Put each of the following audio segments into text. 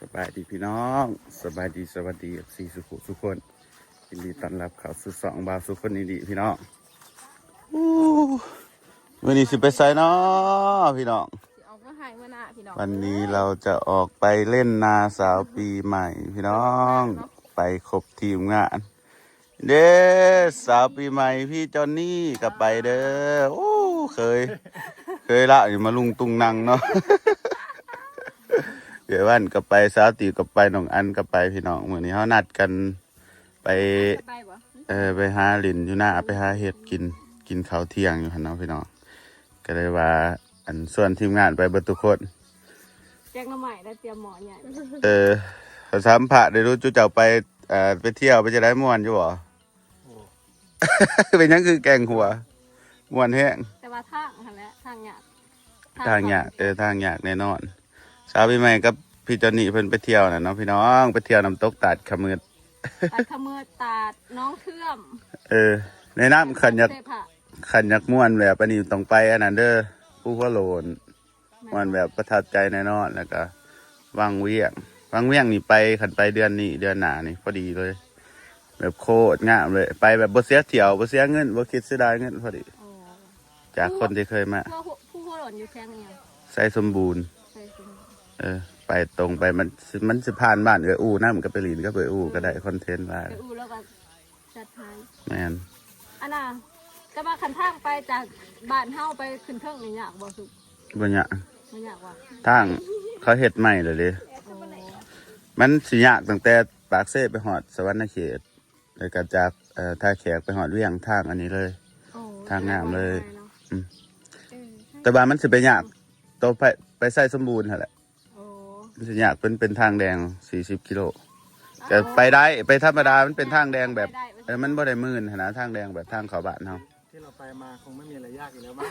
สบายดีพี่น้อง สบายดีสวัสดีสีสุขุทุกคนยินดีต้อนรับเข้าสู่สองบาวสุขคนดีๆพี่น้องอู้วันนี้สิไปไซเนาะพี่น้องสิเอาก็หายเมื่อหน้าพี่น้องวันนี้เราจะออกไปเล่นนาสาวปีใหม่ พี่น้อง ไปครบทีมงาน เด้สาวปีใหม่พี่จอนนี่กับไปเด้อโอ้เคย เคยละอยู่มาลุงตุงนังเนาะ เดี๋ยววันกับไปสาวตีกับไปน้องอันกับไปพี่น้องวันนี้เขานัดกันไปไปบ่เออไปหาลินอยู่หน้าไปหาเห็ดกินกินข้าวเที่ยงอยู่หันเนาะพี่น้องก็เลยว่าอันส่วนทีมงานไปเบรรทุกคนแจ้งน้ำใหม่แล้วเตรียมหมอใหญ่เออภาษามพระได้รู้จุเจ้าไปเอ่อไปเที่ยวไปจะได้ม่วนอยู่บ่เป็นหยังคือแกงหัวม่วนแห้งแต่ว่าทางหันแหละทางหยาดทางยากเออทางยากแน่นอน สาวพี่ใหม่กับพี่จอนนี่เพิ่นไปเที่ยวน่ะเนาะพี่น้องไปเที่ยวน้ำตกตัดขมืดตัดขมือตาดน้องเทื่อมเออ ในน้ำขันอยากเสพะขันอยากม่วนแบบอันนี้ต้องไปอันนั้นเด้อผู้ว่าโลนม่วนแบบประทับใจแน่นอนแล้วก็วังเวียงวังเวียงนี่ไปขันไปเดือนนี้เดือนหน้านี่พอดีเลย แบบโคตรงามเลย ไปแบบบ่เสียเที่ยวบ่เสียเงินบ่คิดเสียดายเงินพอดี โอ้จากคนที่เคยมาพวกผู้ผู้หล่นอยู่แข้งเนี่ยใส่สมบูรณ์ใส่ถุง เออ ไปตรงไปมันมันสิผ่านบ้านเอออูนะมันก็ไปหลีนก็ไปอูก็ได้คอนเทนต์ว่าไปอู้แล้วก็จัดทายแมนอันน่ะจะมาขันทางไปจากบ้านเฮาไปขึ้นเครื่องนี่ยากบ่สุกบนเนี้ยมันยากว่ะทางเขาเฮ็ดใหม่เลยเลยโอ้มันสิยากตั้งแต่ปากเซ่ไปหอดสวรรณเขตแล้วก็จากเอ่อท่าแขกไปหอดเวียงทางอันนี้เลยโอ้ทางงามเลยอืมเออแต่ว่ามันสิไปยากตัวไปไปใส่สมบูรณ์หั่นแหละโอ้ มันสิยากเป็นเป็นทางแดง40กิโลแต่ไปได้ไปธรรมดามันเป็นทางแดงแบบเออมันบ่ได้มื่นหั่นนะทางแดงแบบทางเขาบ้านเฮาที่เราไปมาคงไม่มีอะไรยากอยู่แล้วมั้ง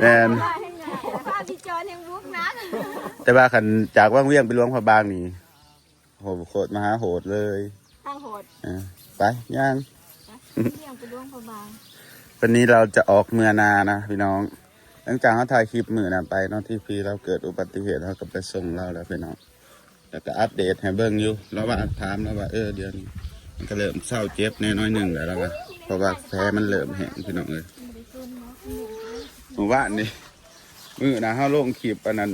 แมนได้ให้ยากแต่ว่าพี่จอนยังลุกนะแต่ว่าขันจากว่างเวียงไปหลวงพระบางนี่โหโคตรมหาโหดเลยทางโหดเออไปย่างเที่ยงไปล่วงพอบางวันนี้เราจะออกเมือนานะพี่น้อง หลังจากเขาถ่ายคลิปมือนาไปเนาะที่พีเราเกิดอุบัติเหตุเขาก็ไปส่งเราแล้วพี่น้องแล้วก็อัปเดตให้เบิ่งอยู่แล้วว่าถามแล้วว่าเออเดี๋ยวนี้มันก็เริ่มเศร้าเจ็บแน่น้อยหนึ่งแล้วล้วก็เพราะว่าแผลมันเริ่มแห้งพี่น้องเลยหมู่บ้านนี่มือนะเขาลงคลิปอันนั้น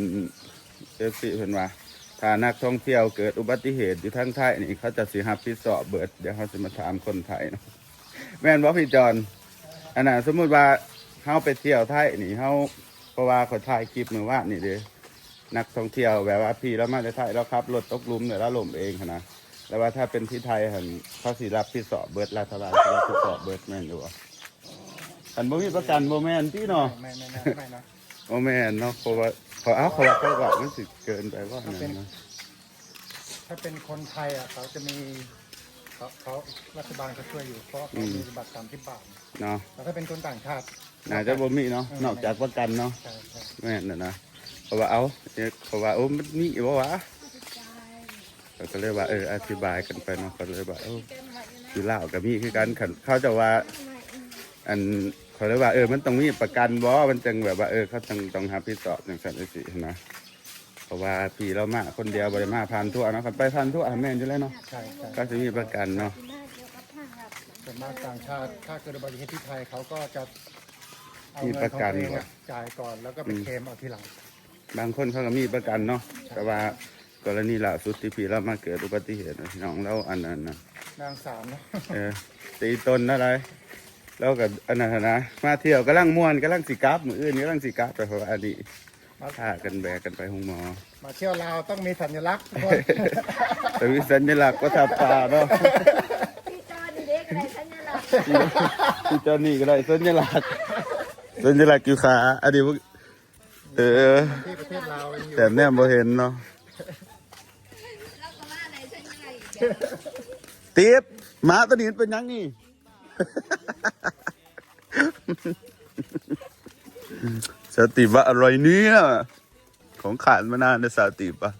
เอฟซีเพิ่นว่าถ้านักท่องเที่ยวเกิดอุบัติเหตุอยู่ทั้งไทยนี่เขาจะสิหับพิสอบเบิดเดี๋ยวเขาจะมาถามคนไทยนะแม่นบอกพี่จอนอันน่ะสมมุติว่า เขาไปเที่ยวไทยนี่เขาเพราะว่าเขาถ่ายคลิปมือว่านี่เด้นักท่องเที่ยวแบบว่าพี่แล้วมาในไทยแล้วขับรถตกหลุมเนี่ยแล้วหล้มเองนะแล้วว่าถ้าเป็นที่ไทยหันเขาสิรับพิดสอบเบิดรัฐบาลสิรับพิดสอบเบิดแม่นอยู่อันบ่มีประกันบ่แม่นพี่เนาะไม่ไม่ไม่ไม่นะบ่แม่นเนาะเพราะว่าเขาเอาเขาว่าเขาว่ามันสิเกินไปว่านั่นนะถ้าเป็นคนไทยอะเขาจะมีเขาเขารัฐบาลเขาช่วยอยู่เพราะเขามีบัตรสามสิบบาทเนาะแล้วถ้าเป็นคนต่างชาติ น่าจะบ่มีเนาะนอกจากประกันเนาะใช่ใช่แม่นน่ะนะเพราะว่าเอาเนี่ยเพราะว่าโอ้มันมีบ่วะเขาก็เลยว่าเอออธิบายกันไปเนาะเขาเลยว่าเอออยู่ลาวก็มีคือกันคันเขาจะว่า อันเขาเลยว่าเออมันต้องมีประกันบ่มันจังแบบว่าเออเขาต้องต้องหาพิดสอบจังซั่นจังซี่นะเพราะว่าพี่เรามาคนเดียวบ่ได้มาผ่านทั่วเนาะคันไปผ่านทั่วแม่นอยู่แล้วเนาะใช่ใช่ก็จะมีประกันเนาะส่วนมากต่างชาติถ้าเกิดอุบัติเหตุที่ไทยเขาก็จะ เอามีเงิประนของกันตัวเองบ่อะจ่ายก่อนแล้วก็ไปเคลมเอาทีหลัง บางคนเขาก็มีประกันเนาะแต่ว่ากรณีล่าสุดที่พี่เรามาเกิดอุบัติเหตุน่ะพี่น้องเราอันนั้นนะนางสามนะ เออ ตีตนอะไรแล้วกับอันนั้นนะมาเที่ยวกำลังม่วนกำลังสิกลับมืออื่นกำลังสิกลับไปเพราะว่าอันนี้มาท่ากันแบกกันไปหงหมอ มาเที่ยวลาวต้องมีสัญลักษณ์ทุกคน แต่วิสัญลักษณ์ก็ทับตาเนาะพี่จอนเด็กอะไรฉันเนี่ยล่ะที่เจ้านี่ก็ได้สัญลักษณ์ สัญลักษณ์อยู่ขาอันนี้พวกเออ ที่ประเทศลาวยังอยู่แต่แน่บ่เห็นเนาะติ๊บหมาตัวนี้มันเป็นหยังนี่สติว่าอร่อยเนี่ย ของขาดมานานในสติปะ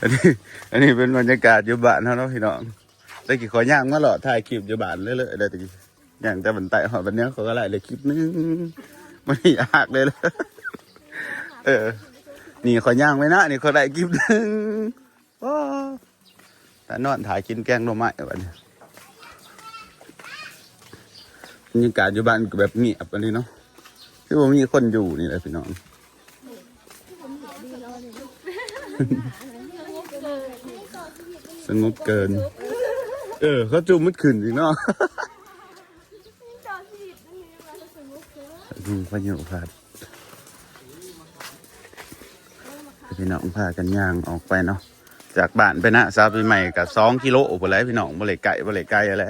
อันนี้ อันนี้เป็นบรรยากาศอยู่บ้านเขาเนาะพี่น้องตะกี้ขอย่างมาหล่อถ่ายคลิปอยู่บ้านเรื่อยๆเลยตะกี้ อย่างแต่บันไตหอดบันเนี้ยเขาก็ไล่เลยคลิปนึงไม่ยากเลยเลยเออ นี่ขอย่างไว้นะนี่ขอได้กิบหนึงโอ้แต่นอนถ่ายกินแกงหน่อไม้แบบนี้บรรยากาศอยู่บ้านแบบเงียบอันนี้เนาะคือว่ามีคนอยู่นี่แหละพี่น้องสงบเกิน เออเขาจูมมันขึ้นอีกเนาะ ดูพายุพัดพี่น้องพากันย่างออกไปเนาะจากบ้านไปนะซาปีใหม่กับสองกิโลไปแล้วพี่น้องบ่เลยไก่บ่เลยไก่อะไร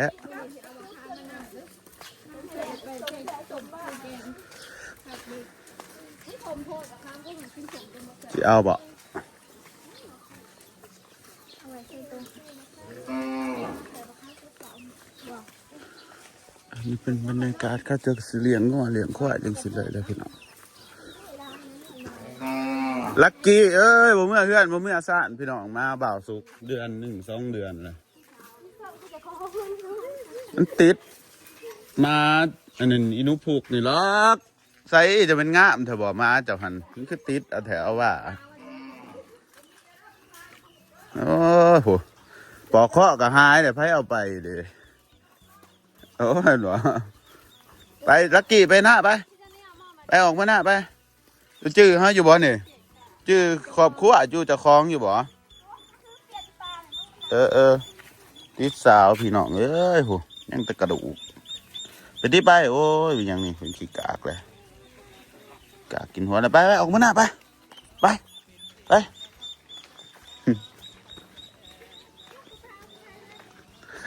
จะเอาบ่อัน เป็นบรรยากาศเข้าเจอสิเลี้ยงงัวเลี้ยงควายจังสิเลยเลยพี่น้องลักกี้เอ้ยผมเมื่อเพื่อนผมเมื่อซ่านพี่น้องมาบ่าวสุกเดือนหนึ่งสองเดือนเลยมันติด มาอันนั้นอินุผูกนี่ล็อกใส่จะเป็นงามเถอะบอกมาเจ้าหันมันคือติดเอาแถวว่าโอ้โหปอกข้อกับหายเดี๋ยวไพ่เอาไปเลยโอ้ยหรอไปลักกี้ไปหน้าไป ไปออกมาหน้าไปจื้อฮะอยู่บ่เนี่ยจื้อขอบครัวจูเจะคล้องอยู่บ่เออเออติดสาวพี่น้องเอ้ยโหยังแตะกระดูกไปที่ไปโอ้ยเป็นยังนี่เป็นขี้กากเลยกากกินหัวนะไปไปออกมาหน้าไปไปไปค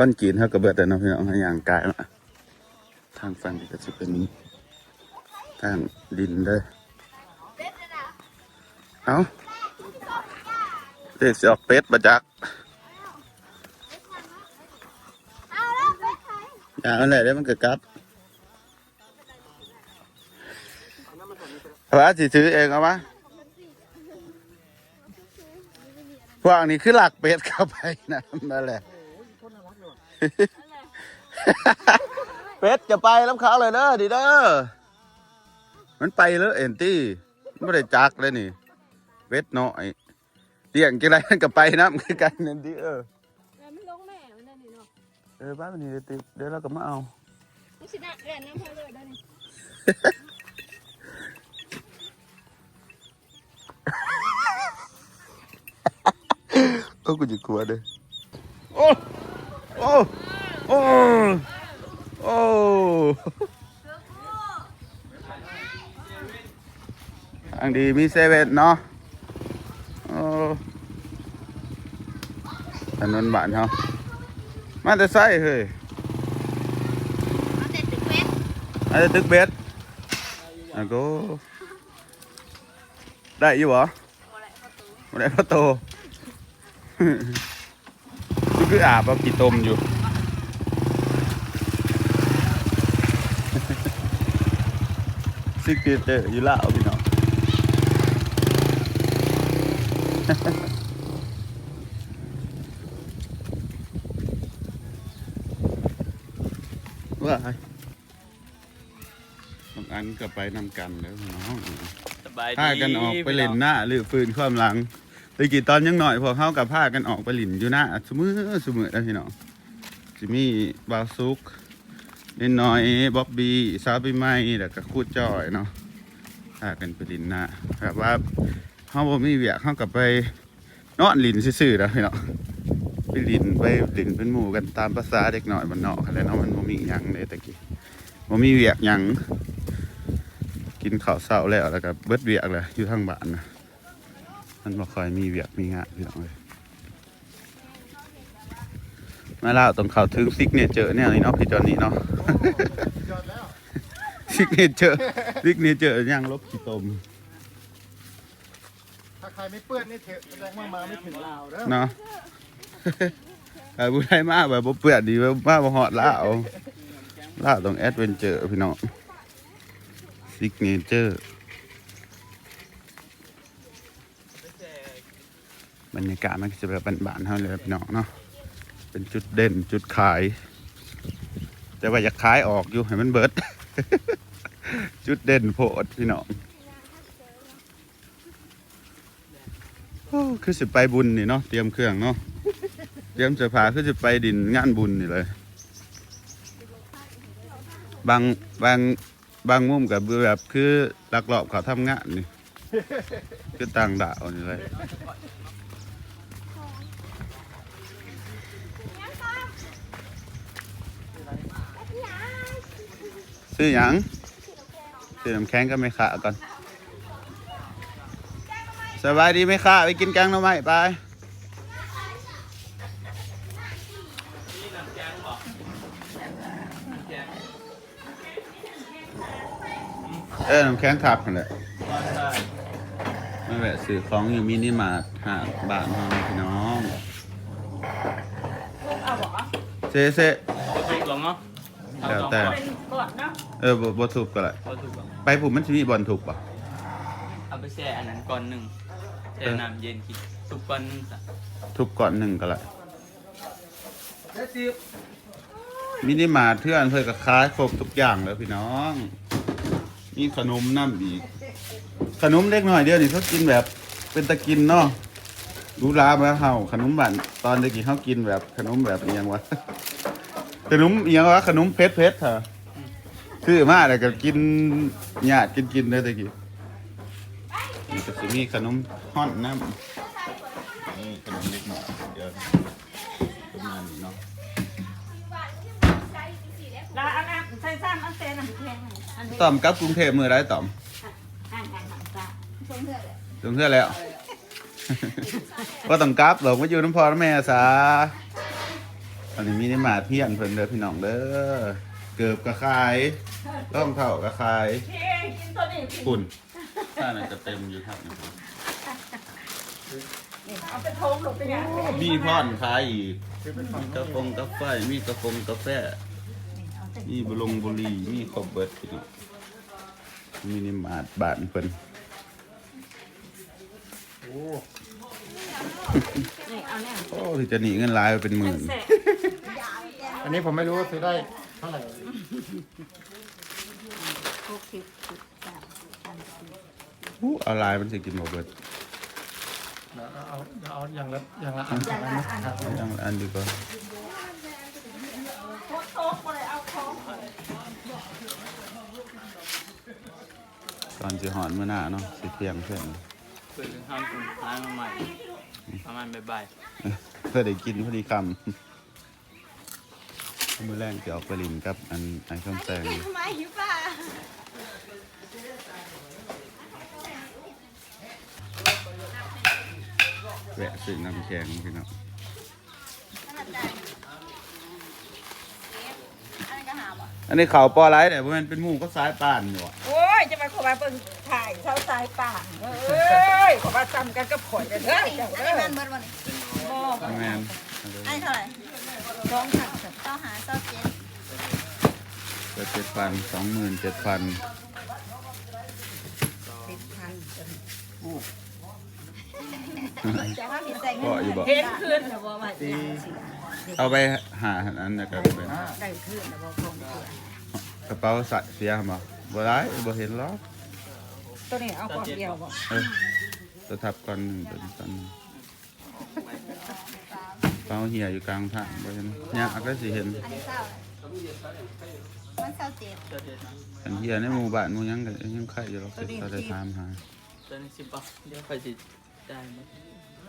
อนกรีตเขากระเบิดแต่น้องพี่น้องอย่างกายมาทางฝั่งก็จะเป็นทางดินเลยเอาเด็กสิออกเป็ดมาจักอย่างนั้นแหละเดี๋ยวมันเกิดกัดพระสิถือเองเอามาพวกนี้คือหลักเป็ดเข้าไปนะนั่นแหละ เป็ดจะไปรับเขาเลยเด้อดีเด้อ มันไปเลยเอ็นตี้ไม่ได้จักเลยนี่เป็ดน้อยเลี้ยงกี่ไรมันก็ไปนะมันคือกันนั่นดิเออไม่ลงแม่มันได้นี่เนาะเออบ้านมันนี่เดี๋ยวติเดี๋ยวเราก็มาเอานี่สินะเรียนน้ำพอเลยได้นี่โอ้กูจะกลัวเลยโอ้ โอ้โอ้โอ้ทางดีมีเซเว่นเนาะโอ้ถนนบ้านเขามาแต่ไส้เฮ้ยมาเด็ดตึกเพชรมาแต่ตึกเบ็ดอะก็ได้อยู่เหรอไม่ได้ประตูก็ คืออาบเอากี่ตมอยู่ ซิกเนเจอร์อยู่แล้วพี่น้องว่าไงบางอันก็ไปนำกันแล้วพี่น้องสบายดีพากันออกไปเล่นหน้าหรือฟืนความหลัง ตะกี้ตอนยังหน่อยพวกเขากับพากันออกไปเล่นอยู่หน้าสมือสมือแล้วพี่น้องจิมี่บาซุกเล่นน้อยบ๊อบบี้ซาบิไม้แล้วก็คูดจอยเนาะพากันไปเล่นน้าแบบว่าเขาบ่มีเวียกเขากับไปนอนลินซื่อๆนะพี่น้องไปหลินไปหลินเป็นหมู่กันตามภาษาเด็กหน่อยมันเนาะอะไรเนาะมันบ่มีหยังเลยตะกี้บ่มีเวียกหยังกินข้าวเช้าแล้วแล้วก็เบิดเวียกเลยอยู่ทางบ้านนะ มันบ่ค่อยมีเวียกมีงานพี่น้องเลยมาแล้วต้องเข้าถึงซิกเนเจอร์เนี่ยนี่เนาะพี่จอนนี่เนาะยอดแล้วซิกเนเจอร์ซิกเนเจอร์ย่างลบขี้ตมถ้าใครไม่เปื้อนนี่เถอะแสดงว่ามาไม่ถึงลาวเด้อเนาะแต่ผู้ใดมาแบบบ่เปื้อนดีว่ามาบ่ฮอดลาวลาวต้องแอดเวนเจอร์พี่น้องซิกเนเจอร์ บรรยากาศมันจะแบบบานๆเท่าเลยพี่น้องเนาะเป็นจุดเด่นจุดขาย แต่ว่าอยากขายออกอยู่ให้มันเบิด จุดเด่นโพดพี่น้องคือสิไปบุญนี่เนาะเตรียมเครื่องเนาะเตรียมเสื้อผ้าคือสิไปดินงานบุญนี่เลย บางบางบางมุมกับแบบคือลักลอบเขาทำงานนี่คือต่างดาวนี่เลย ซื้อหยังซื้อน้ำแข็งก็ไม่ขาก่อนสบายดีไหมคะไปกินแกงหน่อไม้ไปเออน้ำแข็งทับกันแหละไม่แหวะซื้อของอยู่มินิมาร์ทหาบาทน้องพี่น้องเซ่เซ่ถูกหรอเนาะ แล้วแต่ก่อนเนาะเออบ่บ่ถูกก็แหละก็ถูกหรอไปผมมันจะมีบอลถูกป่ะเอาไปแช่อันนั้นก่อนหนึ่งแช่น้ำเย็นกินทุกก่อนหนึ่งสักถูกก่อนหนึ่งก็แหละมินิมาร์ทเพื่อนเพื่อนก็ขายครบทุกอย่างแล้วพี่น้อง มีขนมน้ำอีก ขนมเล็กน้อยเดียวนี่เขากินแบบเป็นตะกินเนาะรู้ลามาเฮาขนมบันตอนเด็กเขากินแบบขนมแบบเอียงวะ ขนมเอียงวะขนมเพชรเพชรเหรอคือมาแล้วก็กินหยาดกินกินได้ตะกี้นี่ก็จะมีขนมห่อนน้ำนี่ขนมเล็กน้อยเดี๋ยวประมาณนี้เนาะแล้วอันนั้นใส่ซ้ำอันเซนอันแข็งอันนี้ต่อมกลับกรุงเทพมือไรต่อมห่างห่างห่างจ้ะลงเพื่อแล้ว ก็ต้องกลับหรอกมาอยู่น้ำพอน้ำแม่ซะ อันนี้มีได้มาเที่ยงเพิ่นเด้อพี่น้องเด้อเกือบกระคายร่องเท่ากระคายเฮ้ยกินตัวนี้กินปุ่นถ้าน่าจะเต็มอยู่ครับเอาไปทงหลบไปอย่างนี้มีพ่อนขายอีกมีกระฟงกาแฟมีกระฟงกาแฟมีบุลงบุหรีมีครบเบิดพี่น้องมีนิมาดบานเพิ่นโอ้นี่เอาเนี่ยโอ้ที่จะหนีเงินหลายไปเป็นหมื่นเสร็จ อันนี้ผมไม่รู้ว่าซื้อได้เท่าไหร่หกสิบสิบสามสามสิบอู้เอาหลายมันสิกินบ่เบิดเอาเอาเอาอย่างละอย่างละอันสองอันนะครับยังอันดีกว่าโต๊ะก็เลยเอาของตอนสิหอนมื้อหน้าเนาะสิเที่ยงเพื่อนเปิดห้างกรุงร้านมาใหม่ประมาณบ่ายเพื่อได้กินพอดีคำ มื้อแรงจะออกไปลินกับอันไอ้ข้าวแซงทำไมหิวป่ะแวะซื้อน้ำแข็งพี่น้องอันนี้ก็หาบ่อันนี้เขาวปอไรแต่ว่ามันเป็นหมูก็สายป่านอยู่อะโอ้ยจะมาขอมาเบิ่งถ่ายเช้าสายป่านเอ้ยขอมาจำกันกับข่อยกันเด้อเจ้าอันเด้นี้อแมนเบิร์ดวันนี้บ่แมนอันนี้เท่าไหร่ร้องขัดกัน เต้าหาเต้าเจ็ดเจ็ดเจ็ดพันสองหมื่นเจ็ดพันติดพันกันจะว่าผิดใส่เงิก็นอยู่บอกเห็นขึ้นแล้วบ่ว่าอย่างสิเอาไปหาอันนั้นนะครับเป็นได้ขึ้นแล้วบ่คงเสียกระเป๋าใส่เสียบ่บ่ได้บ่เห็นหรอกตัวนี้เอาก่อนเดียวบ่เออตัวทับก่อนหนึ่งตัวนี้ก่อนหนึ่งเป้าเหี่ยอยู่กลางทางบ่เห็นเนี่ยก็สิเห็นอันนี้เศร้ามันเศร้าเจ็ดๆเจ้าเด็ดนะอันเหี่ยในหมู่บ้านหมู่หยังก็ยังไข่อยู่หรอกสิเขาได้ถามหาตอนนี้สิบปะเดี๋ยวไปสิได้ไหม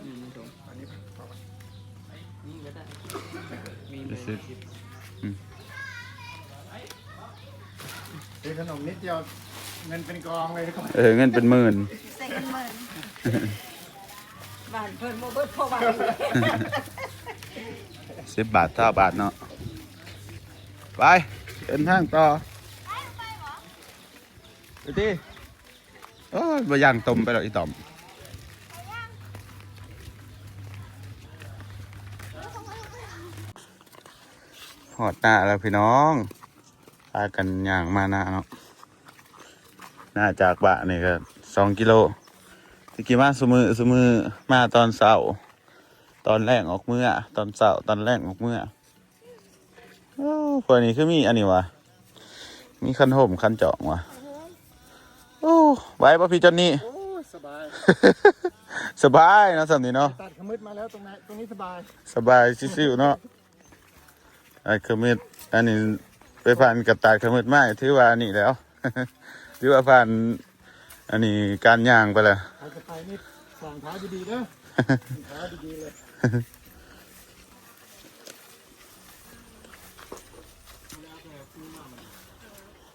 นี่ไม่ถูกอันนี้นี่ก็ได้มีเบอร์สิบซื้อขนมนิดเดียวเงินเป็นกองเลยก่อนเออเงินเป็นหมื่นใส่เงินหมื่นบ้านเพิ่นบ่เบิดพอบ้าน สิบบาทเท่าบาทเนาะไปเดินทางต่อไปดิโอ้ยบ่ย่างต้มไปหรอกอีต่อมหอดหน้าแล้วพี่น้องพากันย่างมาหน้าเนาะหน้าจากบะนี่ก็สองกิโลตะกี้มาสมือสมือมาตอนเสาร์ ตอนแรกออกเมื่อ ตอนเสาร์ตอนแรกออกเมื่อโอ้พวกนี้คือมีอันนี้วะมีคันห่มคันจองวะโอ้ไว้ป่ะพี่จอนนี่โอ้สบาย สบายเนาะสำนี้เนาะตัดขมืดมาแล้วตรงไหนตรงนี้สบายสบายชิวๆเนาะไอ้ขมิดอันนี้ไปผ่านกับตาดขมิดไม้ถือว่านี่แล้ว ถือว่าผ่านอันนี้การย่างไปแล้วใครจะไปนี่สั่งเท้าดีๆเด้อเท้าดีๆเลย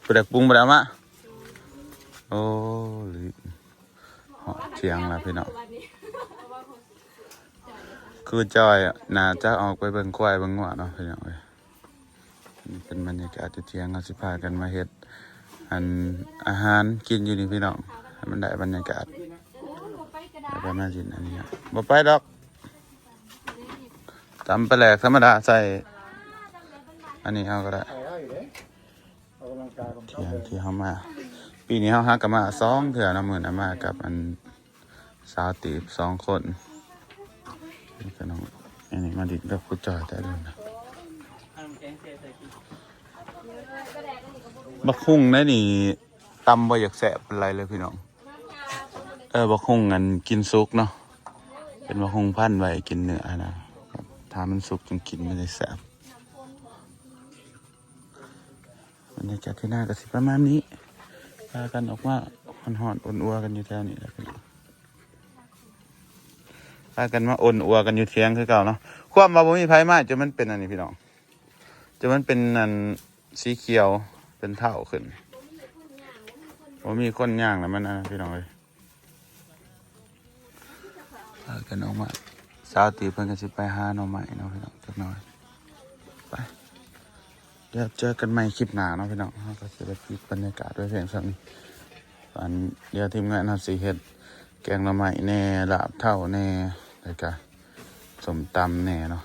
ผู้ดักปรุงไปแล้วมะโอ้หรือเหาะเทียงแล้วพี่น้องคือจอยอะน่าจะออกไปเบิ่งควายเบิ่งงัวเนาะพี่น้องเอ้ยนี่เป็นบรรยากาศที่เที่ยงเขาสิพากันมาเฮ็ดอันอาหารกินอยู่นี่พี่น้องให้มันได้บรรยากาศไปก็ได้แล้วก็มากินอันนี้บ่ไปดอก ตำปลาแหลกธรรมดาใส่ อันนี้เอาก็ได้ใส่ได้อยู่เด้ออกกำลังกายผมชอเที่บยงเลยที่เขามา ปีนี้เขาหากันมาสองเถื่อนะหมื่นมากับอันสาวตีบสองคนนี่ก็น้องอันนี้มาดิดกับกูจอยแต่เดินนะเอาน้งเสียใส่กินบักฮุ่งได้นี่ตำบ่อยากแสบเป็นไรเลยพี่น้อง เออบักฮุ่งอันกินซุกเนาะเป็นบักฮุ่งพันธุ์ไว้กินเนื้อนะามันสุกจนกินไม่ได้แสบบรรยากาศที่หน้าก็สิประมาณนี้พากันออกมาหอนหอนอ่อนอัวกันอยู่แถวนี้แล้วพี่น้องพากันมาอ่อนอัวกันอยู่เทียงคือเก่าเนาะความมาบ่มีไผมาจนมันเป็นอันนี้พี่น้องจนมันเป็นอันสีเขียวเป็นเท่าขึ้นบ่มีคนย่างแล้วมันอันะพี่น้องเอ้ยพากันออกมา สาวตีเพิ่นก็สิไปหาหน่อไม้เนาะพี่น้องจักหน่อยไปเดี๋ยวเจอกันใหม่คลิปหน้าเนาะพี่น้องเราก็จะได้ปิดบรรยากาศด้วยเพียงสั่นตอนเดี๋ยวทีมงานเราสิเฮ็ดแกงหน่อไม้แน่ลาบเท่าแน่แล้วก็สมตำแน่เนาะ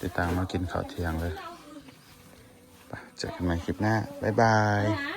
ติดตามมากินข้าวเที่ยงเลยไปเจอกันใหม่คลิปหน้าบ๊ายบาย